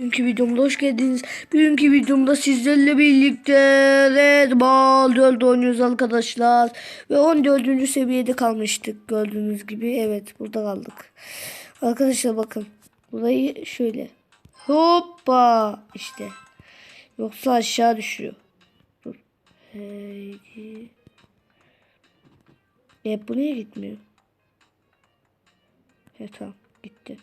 Bugünkü videomda hoş geldiniz. Bugünkü videomda sizlerle birlikte Red Ball 4 oynuyoruz arkadaşlar. Ve 14. seviyede kalmıştık gördüğünüz gibi. Evet burada kaldık. Arkadaşlar bakın. Burayı şöyle. Hoppa işte. Yoksa aşağı düşüyor. Dur. Heydi. E bu niye gitmiyor? He tamam gitti.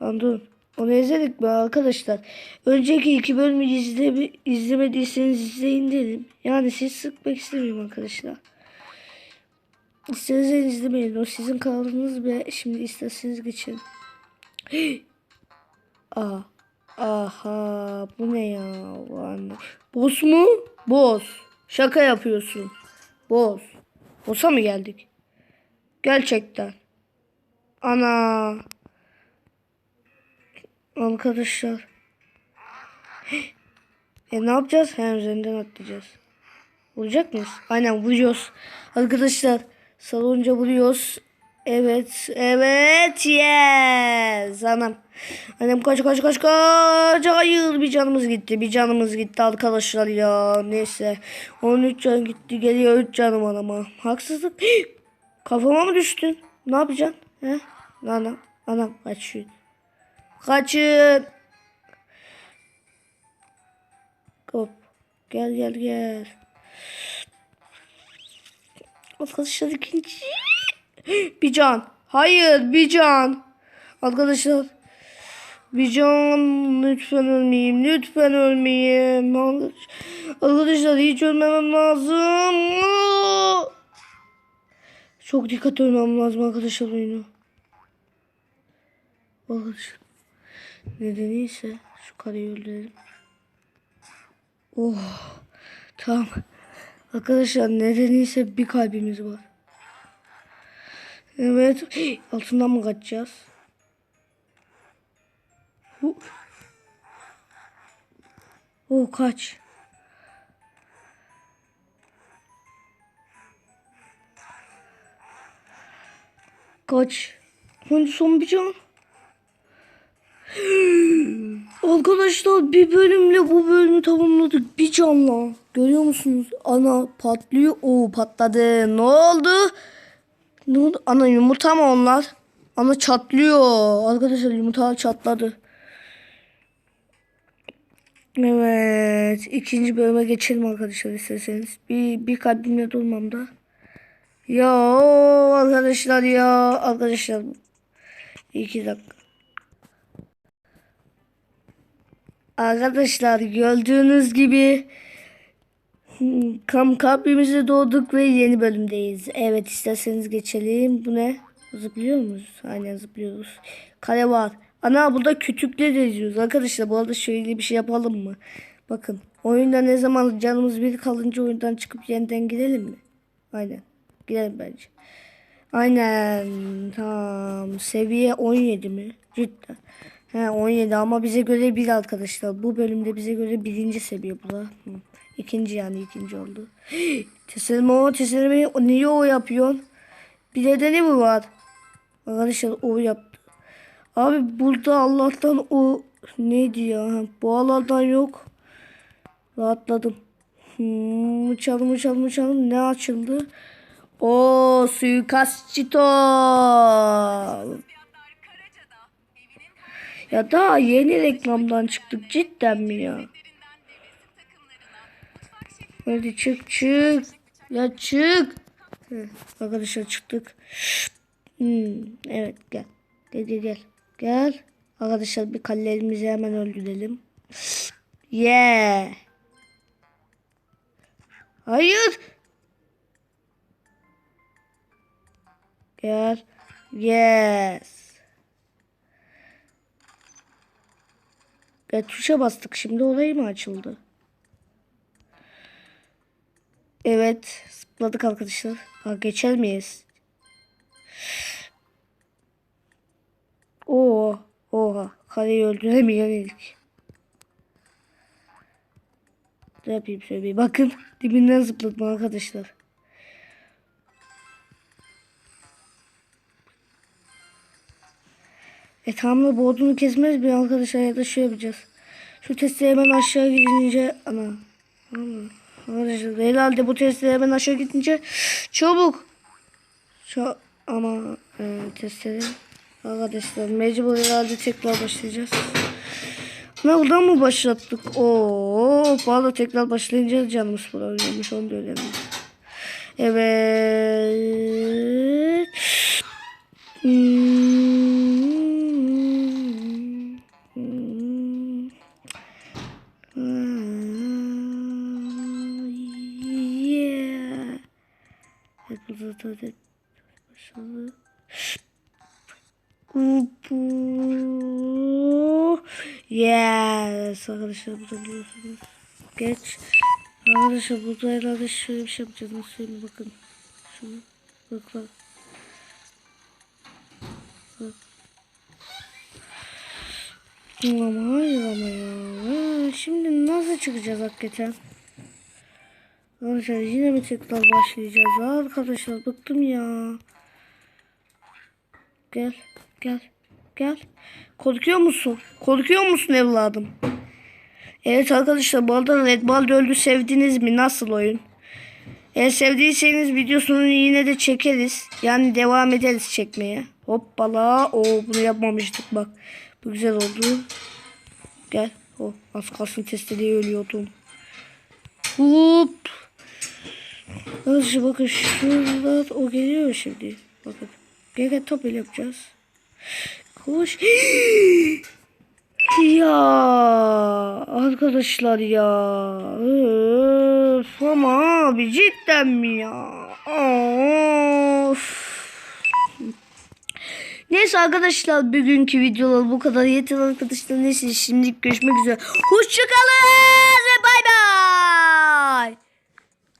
Dur. Onu izledik mi arkadaşlar? Önceki iki bölümü izle, izlemediyseniz izleyin dedim. Yani siz sıkmak istemiyorum arkadaşlar. İsterseniz izlemeyin. O sizin kanalınız ve şimdi isterseniz geçin. Aa. Aha. Bu ne ya? Boss mu? Boss. Şaka yapıyorsun. Boss. Boss'a mı geldik? Gerçekten. Ana. Arkadaşlar. E ne yapacağız? Hem üzerinden atlayacağız. Vuracak mıyız? Aynen vuruyoruz. Arkadaşlar salonca vuruyoruz. Evet. Evet. Yes. Anam. Annem kaç kaç kaç kaç. Hayır bir canımız gitti. Bir canımız gitti arkadaşlar ya. Neyse. 13 can gitti. Geliyor 3 canım anama. Haksızlık. Kafama mı düştün? Ne yapacaksın? He? Anam. Anam kaçıyor. Kaçın. Hop. Gel gel gel. Arkadaşlar ikinci. Bir can. Hayır bir can. Arkadaşlar. Bir can. Lütfen ölmeyeyim. Lütfen ölmeyeyim. Arkadaşlar hiç ölmemem lazım. Çok dikkat olmam lazım arkadaşlar oyunu. Arkadaşlar. Nedeniyse şu kareyi öldürelim. Oh. Tamam. Arkadaşlar nedeniyse bir kalbimiz var. Evet. Altından mı kaçacağız? Hu. Oh kaç. Kaç. Hani son bir can. Arkadaşlar bir bölümle bu bölümü tamamladık. Bir canla. Görüyor musunuz? Ana patlıyor. Oo patladı. Ne oldu? Ne oldu? Ana yumurta mı onlar? Ana çatlıyor. Arkadaşlar yumurta çatladı. Evet. ikinci bölüme geçelim arkadaşlar isterseniz. Bir, bir kalbimle durmam da. Ya arkadaşlar ya. Arkadaşlar. İki dakika. Arkadaşlar gördüğünüz gibi hmm, kam kalbimize doğduk ve yeni bölümdeyiz. Evet isterseniz geçelim. Bu ne? Zıplıyor muyuz? Aynen zıplıyoruz. Kale var. Ana burada kütükle de izliyoruz. Arkadaşlar bu arada şöyle bir şey yapalım mı? Bakın oyunda ne zaman canımız bir kalınca oyundan çıkıp yeniden gidelim mi? Aynen. Gidelim bence. Aynen. Tamam. Seviye 17 mi? Cidden. He 17 ama bize göre bir arkadaşlar. Bu bölümde bize göre birinci seviye bu da. İkinci yani ikinci oldu. Teselme o teselme niye o yapıyorsun? Bir nedeni mi var? Arkadaşlar o yaptı. Abi burada Allah'tan o neydi ya? Boğalardan yok. Rahatladım. Hmm, uçalım uçalım uçalım. Ne açıldı? O suikastçı top. Ya daha yeni reklamdan çıktık cidden mi ya? Hadi çık çık. Ya çık. Hı, arkadaşlar çıktık. Hmm, evet gel. Gel gel gel. Arkadaşlar bir kallerimizi hemen öldürelim. Yeah. Hayır. Gel. Yes. E, tuşa bastık şimdi orayı mı açıldı? Evet zıpladık arkadaşlar. Ha, geçer miyiz? Oo, oha kareyi öldüremiyor ilk. Ne yapayım söyleyeyim. Bakın dibinden zıpladım arkadaşlar. E tamam da bu odunu kesmez bir arkadaşlar ya da şey yapacağız. Şu testi hemen aşağı gidince ana. Ama arkadaşlar herhalde bu testi hemen aşağı gidince çabuk. Şu ama e, testleri arkadaşlar mecbur herhalde tekrar başlayacağız. Ne buradan mı başlattık? Oo, pardon tekrar başlayınca canımız bulanıyormuş onu da öğrendim. Evet. Hmm. Da başladı. Yes. Arkadaşlar burada biliyorsunuz. Geç. Arkadaşlar burada herhalde şöyle bir şey yapacağız. Nasıl söyleyeyim bakın. Şunu. Bak bak. Bak. Ama hayır ama ya. Şimdi nasıl çıkacağız hakikaten? Arkadaşlar yine mi tekrar başlayacağız? Arkadaşlar bıktım ya. Gel. Gel. Gel. Korkuyor musun? Korkuyor musun evladım? Evet arkadaşlar bu arada Red Ball öldü sevdiniz mi? Nasıl oyun? Eğer sevdiyseniz videosunu yine de çekeriz. Yani devam ederiz çekmeye. Hoppala. Oo bunu yapmamıştık bak. Bu güzel oldu. Gel. Oh, az kalsın testede ölüyordum. Hop. Arkadaşlar bakın şurada o geliyor şimdi. Bakın. Gel top ile yapacağız. Koş. ya arkadaşlar ya. Öf, ama abi cidden mi ya? Of. Neyse arkadaşlar bugünkü videolar bu kadar yeter arkadaşlar. Neyse şimdilik görüşmek üzere. Hoşçakalın.